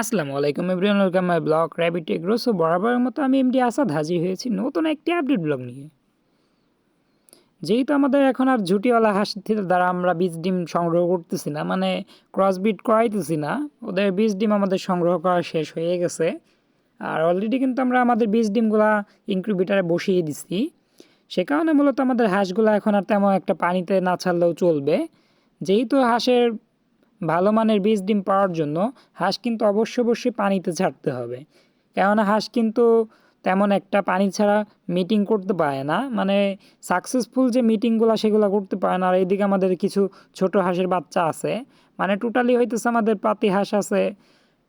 আসসালামু আলাইকুম everyone, welcome my blog rabbit agro so বরাবরের মতো আমি এমডি আসাদ হাজির হয়েছি নতুন একটি আপডেট ব্লগ নিয়ে। যেহেতু আমাদের এখন আর ঝুটিওয়ালা হাঁসের দ্বারা আমরা বীজ ডিম সংগ্রহ করতেছি না মানে ক্রস বিট করাইতেছি না, ওদের বীজ ডিম আমাদের সংগ্রহ করা শেষ হয়ে গেছে। আর অলরেডি কিন্তু আমরা আমাদের বীজ ডিমগুলা ইনকিউবেটারে বসিয়ে দিছি। সে কারণে মূলত আমাদের হাঁসগুলো এখন আর তেমন একটা পানিতে না ছাড়লেও চলবে। যেহেতু হাঁসের ভালো মানের বীজ ডিম পাওয়ার জন্য হাঁস কিন্তু অবশ্য অবশ্যই পানিতে ছাড়তে হবে। কেননা হাঁস কিন্তু তেমন একটা পানি ছাড়া মিটিং করতে পারে না। মানে সাকসেসফুল যে মিটিংগুলো সেগুলো করতে পারে না। আর এইদিকে আমাদের কিছু ছোট হাঁসের বাচ্চা আছে। মানে টোটালি হইতেছে আমাদের পাতি হাঁস আছে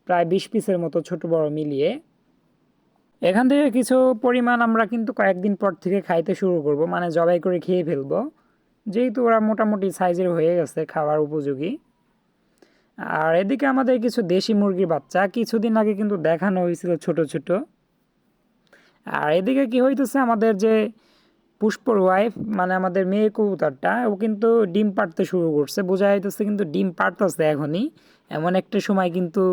প্রায় বিশ পিসের মতো ছোট বড় মিলিয়ে। এখান থেকে কিছু পরিমাণ আমরা কিন্তু কয়েকদিন পর থেকে খাইতে শুরু করব। মানে জবাই করে খেয়ে ফেলব। যেহেতু ওরা মোটামুটি সাইজের হয়ে গেছে খাওয়ার উপযোগী। আর এদিকে আমাদের কিছু দেশি মুরগির বাচ্চা কিছুদিন আগে কিন্তু দেখানো হয়েছিল ছোট ছোট। আর এদিকে কি হইতেছে, আমাদের যে পুষ্পর ওয়াইফ মানে আমাদের মেয়ে কবুতরটা, ও কিন্তু ডিম পাড়তে শুরু করছে। বোঝা যাইতেছে কিন্তু ডিম পাড়তেছে এখনই। এমন একটা সময় কিন্তু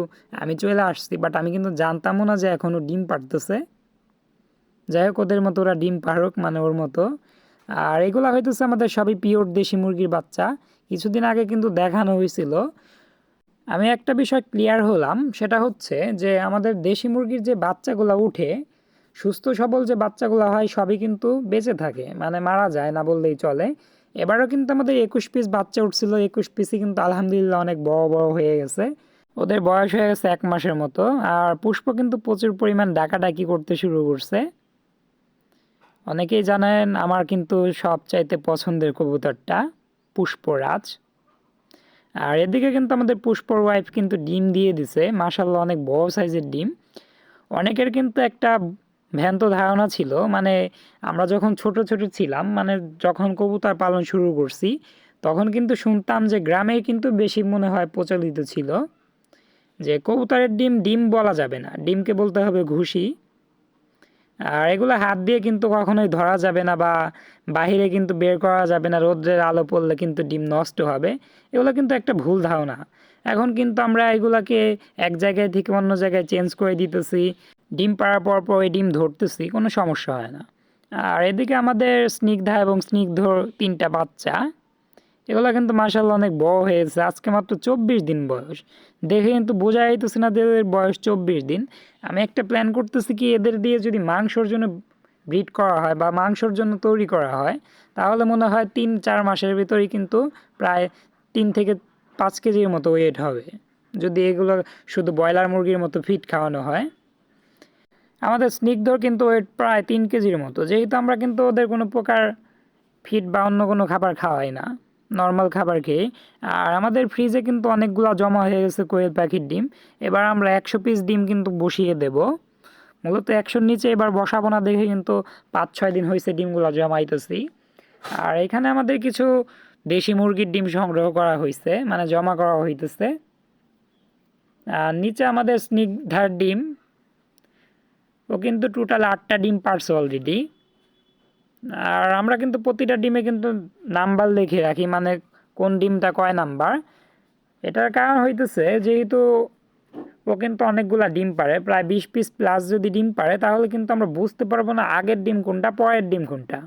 আমি চলে আসছি বাট আমি কিন্তু জানতামও না যে এখনও ডিম পাড়তেছে। যাই হোক, ওদের মতো ওরা ডিম পাড়ুক মানে ওর মতো। আর এগুলা হইতেছে আমাদের সবই পিওর দেশি মুরগির বাচ্চা। কিছুদিন আগে কিন্তু দেখানো হয়েছিল আমি একটা বিষয় ক্লিয়ার হলাম, সেটা হচ্ছে যে আমাদের দেশি মুরগির যে বাচ্চাগুলো উঠে, সুস্থ সবল যে বাচ্চাগুলো হয় সবই কিন্তু বেঁচে থাকে মানে মারা যায় না বললেই চলে। এবারও কিন্তু আমাদের একুশ পিস বাচ্চা উঠছিল, একুশ পিসই কিন্তু আলহামদুলিল্লাহ অনেক বড় বড় হয়ে গেছে। ওদের বয়স হয়ে গেছে এক মাসের মতো, আর পুষ্প কিন্তু প্রচুর পরিমাণ ডাকাডাকি করতে শুরু করছে। অনেকেই জানেন আমার কিন্তু সবচাইতে পছন্দের কবুতরটা পুষ্পরাজ। আর এদিকে কিন্তু আমাদের পুষ্পর ওয়াইফ কিন্তু ডিম দিয়ে দিছে। মাসাল্লাহ অনেক বড় সাইজের ডিম। অনেকের কিন্তু একটা ভ্যান্ত ধারণা ছিল মানে আমরা যখন ছোট ছোট ছিলাম মানে যখন কবুতর পালন শুরু করছি, তখন কিন্তু শুনতাম যে গ্রামে কিন্তু বেশি মনে হয় প্রচলিত ছিল, যে কবুতরের ডিম ডিম বলা যাবে না। ডিমকে বলতে হবে ঘুষি। আর এগুলো হাত দিয়ে কিন্তু কখনোই ধরা যাবে না বা বাহিরে কিন্তু বের করা যাবে না, রোদ্রের আলো পড়লে কিন্তু ডিম নষ্ট হবে। এগুলো কিন্তু একটা ভুল ধারণা। এখন কিন্তু আমরা এগুলাকে এক জায়গায় থেকে অন্য জায়গায় চেঞ্জ করে দিতেছি, ডিম পাড়ার পর পর ডিম ধরতেছি, কোনো সমস্যা হয় না। আর এদিকে আমাদের স্নিগ্ধা এবং স্নিগ্ধর তিনটা বাচ্চা। এগুলো কিন্তু মার্শাল্লাহ অনেক বড় হয়েছে আজকে মাত্র চব্বিশ দিন বয়স। দেখে কিন্তু বোঝা যাইতেছে না যে এদের বয়স চব্বিশ দিন। আমি একটা প্ল্যান করতেছি কি এদের দিয়ে যদি মাংসর জন্য ব্রিড করা হয় বা মাংসর জন্য তৈরি করা হয়, তাহলে মনে হয় তিন, চার মাসের ভিতরেই কিন্তু প্রায় তিন থেকে পাঁচ কেজির মতো ওয়েট হবে। যদি এগুলো শুধু ব্রয়লার মুরগির মতো ফিট খাওয়ানো হয়। আমাদের স্নিগ্ধর কিন্তু ওয়েট প্রায় তিন কেজির মতো। যেহেতু আমরা কিন্তু ওদের কোনো প্রকার ফিট বা অন্য কোনো খাবার খাওয়াই না। নর্মাল খাবার খেয়ে। আর আমাদের ফ্রিজে কিন্তু অনেকগুলো জমা হয়ে গেছে কোয়েল পাখির ডিম। এবার আমরা একশো পিস ডিম কিন্তু বসিয়ে দেব। মূলত একশোর নিচে এবার বসাবো না দেখে কিন্তু পাঁচ ছয় দিন হয়েছে ডিমগুলো জমাইতেছি। আর এখানে আমাদের কিছু দেশি মুরগির ডিম সংগ্রহ করা হয়েছে মানে জমা করা হইতেছে। আর নিচে আমাদের স্নিগ্ধার ডিম। ও কিন্তু টোটাল আটটা ডিম পারছে অলরেডি আর আমরা কিন্তু প্রতিটা ডিমে কিন্তু নাম্বার লিখে রাখি মানে কোন ডিমটা কয় নাম্বার। এটার কারণ হইতেছে যেহেতু ও কিন্তু অনেকগুলা ডিম পারে, প্রায় বিশ পিস প্লাস যদি ডিম পারে, তাহলে কিন্তু আমরা বুঝতে পারব না আগের ডিম কোনটা, পরের ডিম কোনটা।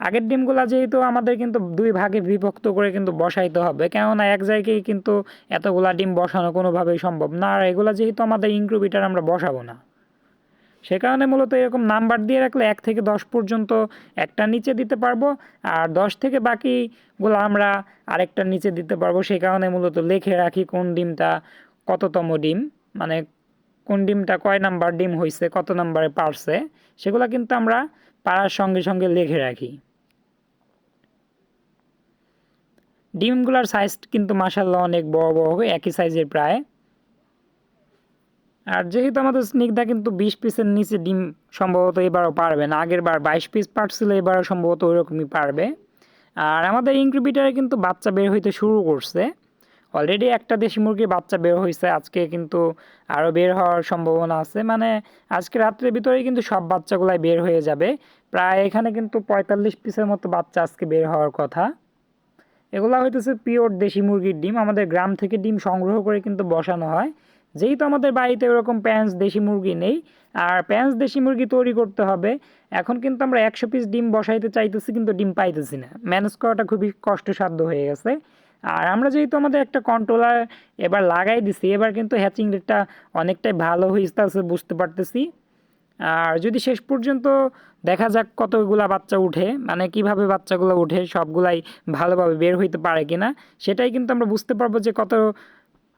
আগের ডিমগুলা যেহেতু আমাদের কিন্তু দুই ভাগে বিভক্ত করে কিন্তু বসাইতে হবে, কেননা এক জায়গায় কিন্তু এতগুলা ডিম বসানো কোনোভাবেই সম্ভব না, আর এগুলা যেহেতু আমাদের ইনক্রুবিটার আমরা বসাবো না। সে কারণে মূলত এরকম নাম্বার দিয়ে রাখলে এক থেকে দশ পর্যন্ত একটা নিচে দিতে পারব, আর দশ থেকে বাকিগুলো আমরা আরেকটা নিচে দিতে পারব। সে কারণে মূলত লিখে রাখি কোন ডিমটা কততম ডিম মানে কোন ডিমটা কয় নাম্বার ডিম হয়েছে কত নাম্বারে পারছে, সেগুলো কিন্তু আমরা পাড়ার সঙ্গে সঙ্গে লেখে রাখি। ডিমগুলোর সাইজ কিন্তু মাসাল্লাহ অনেক বড় বড় একই সাইজের প্রায়। আর যেহেতু আমাদের স্নিগ্ধা কিন্তু বিশ পিসের নিচে ডিম সম্ভবত এবারও পারবে না আগের বার বাইশ পিস পারছিল, এবারও সম্ভবত ওইরকমই পারবে। আর আমাদের ইনক্রিবিটারে কিন্তু বাচ্চা বের হইতে শুরু করছে। অলরেডি একটা দেশি মুরগির বাচ্চা বের হয়েছে আজকে কিন্তু আরও বের হওয়ার সম্ভাবনা আছে। মানে আজকে রাত্রের ভিতরেই কিন্তু সব বাচ্চাগুলাই বের হয়ে যাবে। প্রায় এখানে কিন্তু পঁয়তাল্লিশ পিসের মতো বাচ্চা আজকে বের হওয়ার কথা। এগুলো হইতেছে পিওর দেশি মুরগির ডিম। আমাদের গ্রাম থেকে ডিম সংগ্রহ করে কিন্তু বসানো হয়। যেহেতু আমাদের বাড়িতে ওরকম প্যাঁচ দেশি মুরগি নেই, আর প্যাঁচ দেশি মুরগি তৈরি করতে হবে। এখন কিন্তু আমরা একশো পিস ডিম বসাইতে চাইতেছি, কিন্তু ডিম পাইতেছি না। ম্যানেজ করাটা খুবই কষ্টসাধ্য হয়ে গেছে। আর আমরা যেহেতু আমাদের একটা কন্ট্রোলার এবার লাগাই দিছি, এবার কিন্তু হ্যাচিং রেটটা অনেকটাই ভালো হয়েছে বুঝতে পারতেছি। আর যদি শেষ পর্যন্ত দেখা যাক কতগুলা বাচ্চা উঠে মানে কীভাবে বাচ্চাগুলো উঠে, সবগুলাই ভালোভাবে বের হইতে পারে কিনা, সেটাই কিন্তু আমরা বুঝতে পারব যে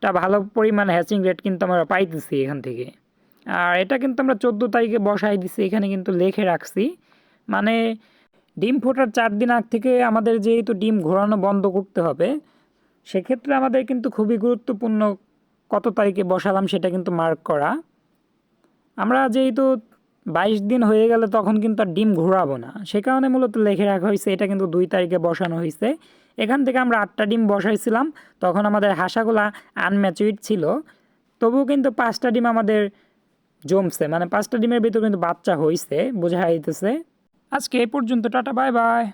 কতটা ভালো পরিমাণ হ্যাচিং রেট কিন্তু আমরা পাইতেছি এখান থেকে। আর এটা কিন্তু আমরা চোদ্দ তারিখে বসাই দিছি, এখানে কিন্তু লেখে রাখছি। মানে ডিম ফোটার চার দিন আগ থেকে আমাদের যেহেতু ডিম ঘোরানো বন্ধ করতে হবে, সেক্ষেত্রে আমাদের কিন্তু খুবই গুরুত্বপূর্ণ কত তারিখে বসালাম সেটা কিন্তু মার্ক করা। আমরা যেহেতু বাইশ দিন হয়ে গেলে তখন কিন্তু আর ডিম ঘোরাবো না। সে কারণে মূলত লেখে রাখা হয়েছে, এটা কিন্তু দুই তারিখে বসানো হয়েছে। এখান থেকে আমরা আটটা ডিম বসাইছিলাম, তখন আমাদের হাঁসাগুলা আনম্যাচুইড ছিল। তবুও কিন্তু পাঁচটা ডিম আমাদের জমছে মানে পাঁচটা ডিমের ভিতরে কিন্তু বাচ্চা হয়েছে বোঝা যাইতেছে আজকে এই পর্যন্ত, টাটা, বাই বাই।